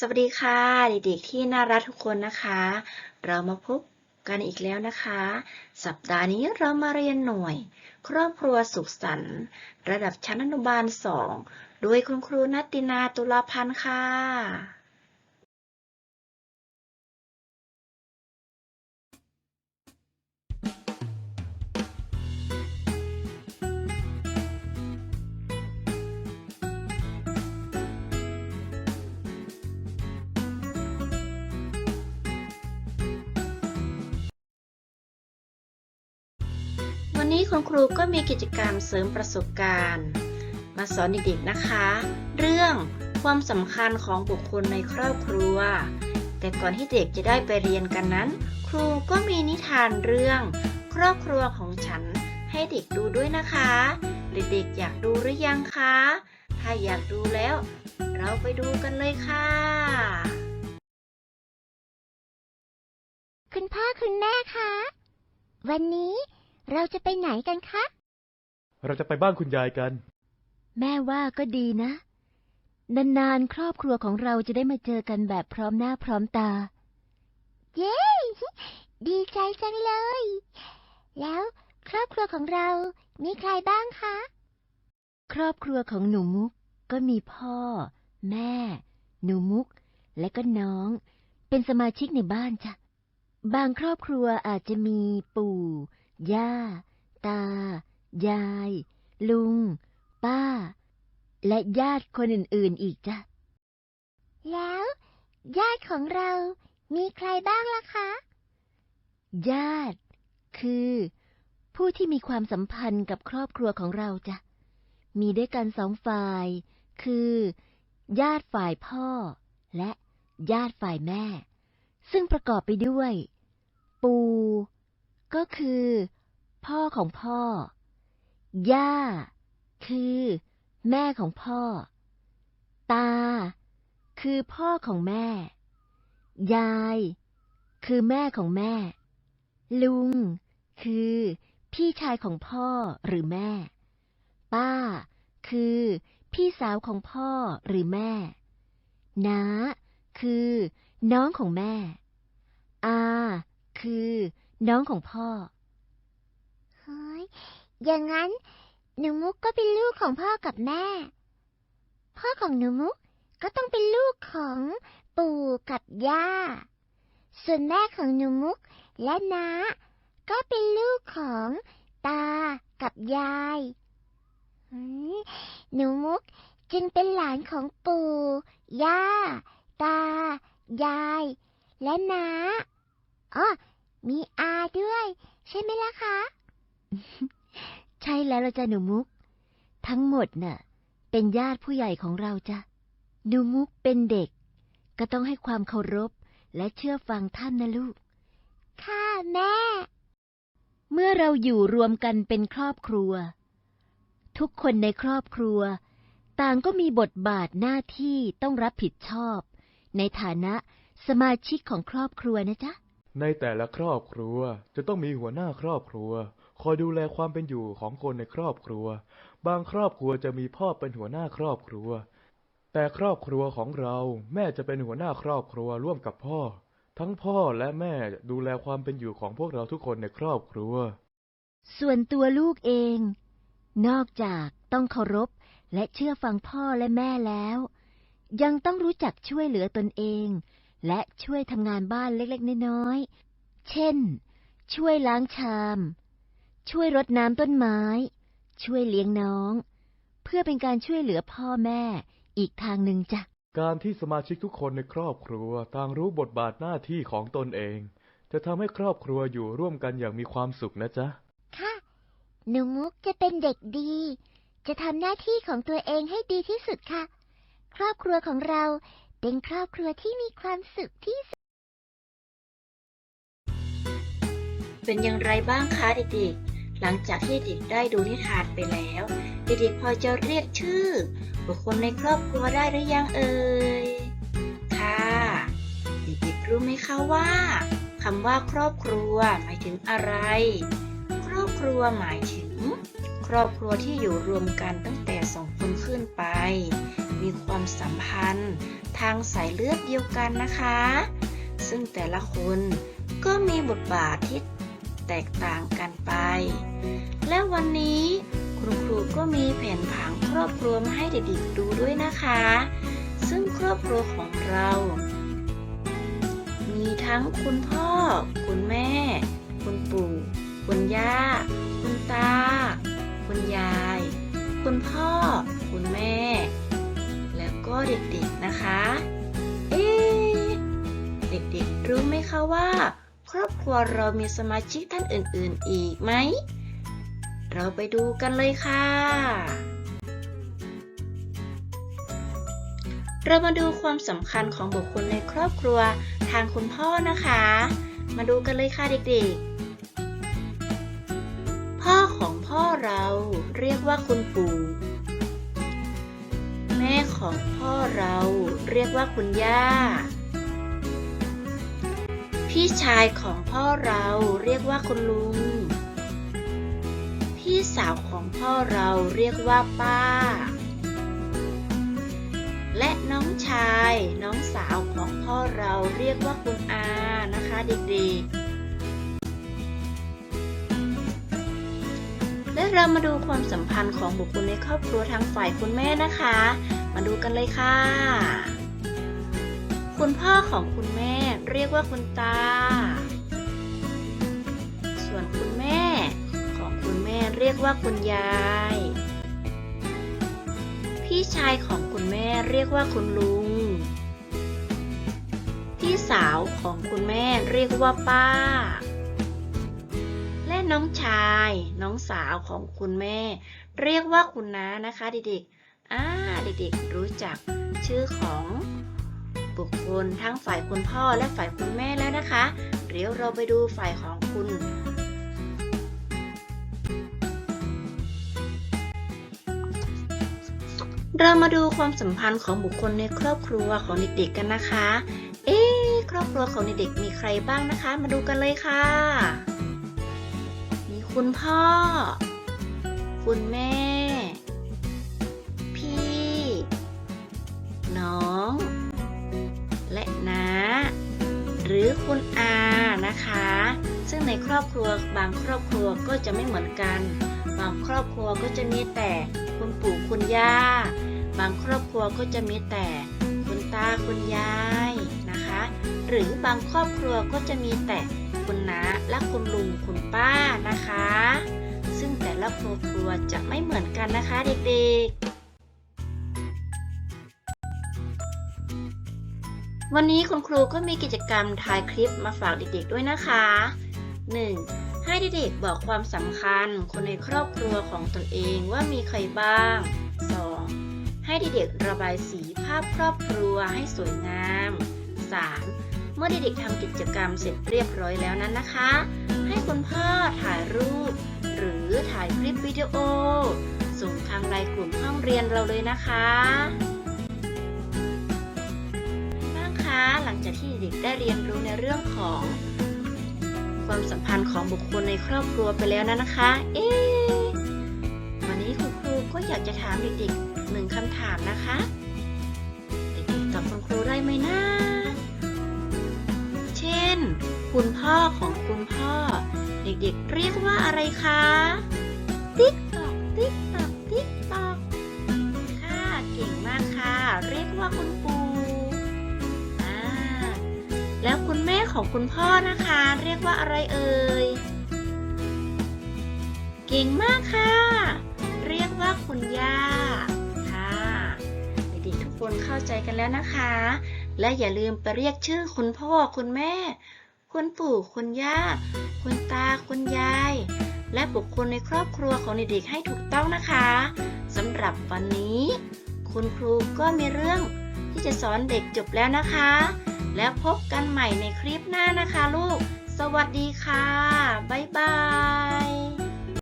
สวัสดีค่ะ เด็กๆที่น่ารักทุกคนนะคะ เรามาพบกันอีกแล้วนะคะ สัปดาห์นี้เรามาเรียนหน่วย ครอบครัวสุขสันต์ระดับชั้นอนุบาล 2 โดยคุณครูนัตตินาตุลาพันธ์ค่ะ วันนี้คุณครูก็มีกิจกรรมเสริมประสบการณ์ มาสอนเด็กๆนะคะ เรื่องความสำคัญของบุคคลในครอบครัว แต่ก่อนที่เด็กจะได้ไปเรียนกันนั้น ครูก็มีนิทานเรื่อง ครอบครัวของฉันให้เด็กดูด้วยนะคะ เด็กๆอยากดูหรือยังคะ ถ้าอยากดูแล้ว เราไปดูกันเลยค่ะ คุณพ่อคุณแม่คะ วันนี้ เราจะไปไหนกันคะ เราจะไปบ้านคุณยายกัน แม่ว่าก็ดีนะ นานๆ ครอบครัวของเราจะได้มาเจอกันแบบพร้อมหน้าพร้อมตา เย้ ดีใจจังเลย แล้วครอบครัวของเรา มีใครบ้างคะ ครอบครัวของหนูมุกก็มีพ่อ แม่ หนูมุก และก็น้อง เป็นสมาชิกในบ้านจ้ะ บางครอบครัวอาจจะมีปู่ ย่า ตา ยาย ลุง ป้า และญาติคนอื่นๆอีกจ้ะ แล้ว ญาติของเรามีใครบ้างล่ะคะ ญาติ คือ ผู้ที่มีความสัมพันธ์กับครอบครัวของเราจ้ะ มีด้วยกันสองฝ่าย คือ ญาติฝ่ายพ่อ และญาติฝ่ายแม่ ซึ่งประกอบไปด้วย ปู่ ก็คือ พ่อของพ่อ ย่า คือ แม่ของพ่อ ตา คือพ่อของแม่ ยาย คือแม่ของแม่ ลุง คือ พี่ชายของพ่อหรือแม่ ป้า คือ พี่สาวของพ่อหรือแม่ น้า คือ น้องของแม่ อา คือ น้องของพ่อ เฮ้ย อย่างนั้น หนูมุกก็เป็นลูกของพ่อกับแม่ พ่อของหนูมุกก็ต้องเป็นลูกของปู่กับย่า ส่วนแม่ของหนูมุกและน้าก็เป็นลูกของตากับยายหืมหนูมุกจึงเป็นหลานของปู่ ย่า ตา ยาย และน้าอ๋อ มีอาด้วย ใช่ไหมล่ะคะ ใช่แล้วละจ้ะหนูมุก ทั้งหมดน่ะ เป็นญาติผู้ใหญ่ของเราจ้ะหนูมุกเป็นเด็ก ก็ต้องให้ความเคารพและเชื่อฟังท่านนะลูก ค่ะแม่ เมื่อเราอยู่รวมกันเป็นครอบครัว ทุกคนในครอบครัว ต่างก็มีบทบาทหน้าที่ต้องรับผิดชอบ ในฐานะสมาชิกของครอบครัวนะจ๊ะ ในแต่ละครอบครัวจะต้องมีหัวหน้าครอบครัว คอยดูแลความเป็นอยู่ของคนในครอบครัว บางครอบครัวจะมีพ่อเป็นหัวหน้าครอบครัว แต่ครอบครัวของเราแม่จะเป็นหัวหน้าครอบครัวร่วมกับพ่อ ทั้งพ่อและแม่ดูแลความเป็นอยู่ของพวกเราทุกคนในครอบครัว ส่วนตัวลูกเอง นอกจากต้องเคารพและเชื่อฟังพ่อและแม่แล้ว ยังต้องรู้จักช่วยเหลือตนเอง และช่วยทำงานบ้านเล็กๆ น้อยๆ เช่น ช่วยล้างชาม ช่วยรดน้ำต้นไม้ ช่วยเลี้ยงน้อง เพื่อเป็นการช่วยเหลือพ่อแม่อีกทางหนึ่งจ้ะ การที่สมาชิกทุกคนในครอบครัวต่างรู้บทบาทหน้าที่ของตนเอง จะทำให้ครอบครัวอยู่ร่วมกันอย่างมีความสุขนะจ๊ะ ค่ะ หนูมุกจะเป็นเด็กดี จะทำหน้าที่ของตัวเองให้ดีที่สุดค่ะ ครอบครัวของเรา เป็นครอบครัวที่มีความสุขที่สุด เป็นอย่างไรบ้างคะเด็กๆ หลังจากที่เด็กได้ดูนิทานไปแล้ว เด็กๆพอจะเรียกชื่อบุคคลในครอบครัวได้หรือยังเอ่ย ค่ะ เด็กๆรู้ไหมคะว่าคำว่าครอบครัวหมายถึงอะไร ครอบครัวหมายถึง ครอบครัวที่อยู่รวมกันตั้งแต่สองคนขึ้นไป ความสัมพันธ์ ทางสายเลือดเดียวกันนะคะ ซึ่งแต่ละคนก็มีบทบาทที่แตกต่างกันไป และวันนี้คุณครูก็มีแผนผังครอบครัวมาให้เด็กๆดูด้วยนะคะ ซึ่งครอบครัวของเรา มีทั้งคุณพ่อ คุณแม่ คุณปู่ คุณย่า คุณตา คุณยาย คุณพ่อ คุณแม่ วก็เด็กๆนะคะ เอ๊เด็กๆรู้ไหมคะว่า ครอบครัวเรามีสมาชิกท่านอื่นๆอีกไหม เราไปดูกันเลยค่ะ เรามาดูความสำคัญของบุคคลในครอบครัวทางคุณพ่อนะคะ มาดูกันเลยค่ะเด็กๆ พ่อของพ่อเราเรียกว่าคุณปู่ ของพ่อเราเรียกว่าคุณย่า พี่ชายของพ่อเราเรียกว่าคุณลุง พี่สาวของพ่อเราเรียกว่าป้า และน้องชายน้องสาวของพ่อเราเรียกว่าคุณอานะคะเด็กๆและเรามาดูความสัมพันธ์ของบุคคลในครอบครัวทางฝ่ายคุณแม่นะคะ มาดูกันเลยค่ะ คุณพ่อของคุณแม่เรียกว่าคุณตา ส่วนคุณแม่ของคุณแม่เรียกว่าคุณยาย พี่ชายของคุณแม่เรียกว่าคุณลุง พี่สาวของคุณแม่เรียกว่าป้า และน้องชาย น้องสาวของคุณแม่ เรียกว่าคุณน้านะคะเด็กๆ อ่าเด็กๆรู้จักชื่อของบุคคลทั้งฝ่ายคุณพ่อและฝ่ายคุณแม่แล้วนะคะเดี๋ยวเราไปดูฝ่ายของคุณเรามาดูความสัมพันธ์ของบุคคลในครอบครัวของเด็กๆกันนะคะ เอ๊ครอบครัวของเด็กๆมีใครบ้างนะคะ มาดูกันเลยค่ะ มีคุณพ่อ คุณแม่ ครอบครัว บางครอบครัวก็จะไม่เหมือนกัน บางครอบครัวก็จะมีแต่คุณปู่คุณย่า บางครอบครัวก็จะมีแต่คุณตาคุณยายนะคะ หรือบางครอบครัวก็จะมีแต่คุณน้าและคุณลุงคุณป้านะคะ ซึ่งแต่ละครอบครัวจะไม่เหมือนกันนะคะเด็กๆวันนี้คุณครูก็มีกิจกรรมถ่ายคลิปมาฝากเด็กๆด้วยนะคะ 1. ให้เด็กๆบอกความสำคัญคนในครอบครัวของตนเองว่ามีใครบ้าง 2. ให้เด็กๆระบายสีภาพครอบครัวให้สวยงาม 3. เมื่อเด็กๆทำกิจกรรมเสร็จเรียบร้อยแล้วนั้นนะคะ ให้คุณพ่อถ่ายรูป หรือถ่ายคลิปวิดีโอ ส่งทางไลน์กลุ่มห้องเรียนเราเลยนะคะบ้างคะหลังจากที่เด็กได้เรียนรู้ในเรื่องของ ความสัมพันธ์ของบุคคลในครอบครัวไปแล้วนะนะคะ เอ๊ะวันนี้คุณครูก็อยากจะถามเด็กๆหนึ่งคำถามนะคะเด็กๆตอบคุณครูได้ไหมนะ เช่น คุณพ่อของคุณพ่อ เด็กๆเรียกว่าอะไรคะติ๊กตอกติ๊กตอกติ๊กตอกค่ะเก่งมากค่ะ เรียกว่าคุณปู่อ่าแล้วคุณแม่ ของคุณพ่อนะคะ เรียกว่าอะไรเอ่ย เก่งมากค่ะ เรียกว่าคุณย่าค่ะเด็กๆทุกคนเข้าใจกันแล้วนะคะ และอย่าลืมไปเรียกชื่อคุณพ่อคุณแม่ คุณปู่คุณย่า คุณตาคุณยาย และบุคคลในครอบครัวของเด็กๆให้ถูกต้องนะคะสำหรับวันนี้ คุณครูก็มีเรื่องที่จะสอนเด็กจบแล้วนะคะ แล้วพบกันใหม่ในคลิปหน้านะคะลูก สวัสดีค่ะ บ๊ายบาย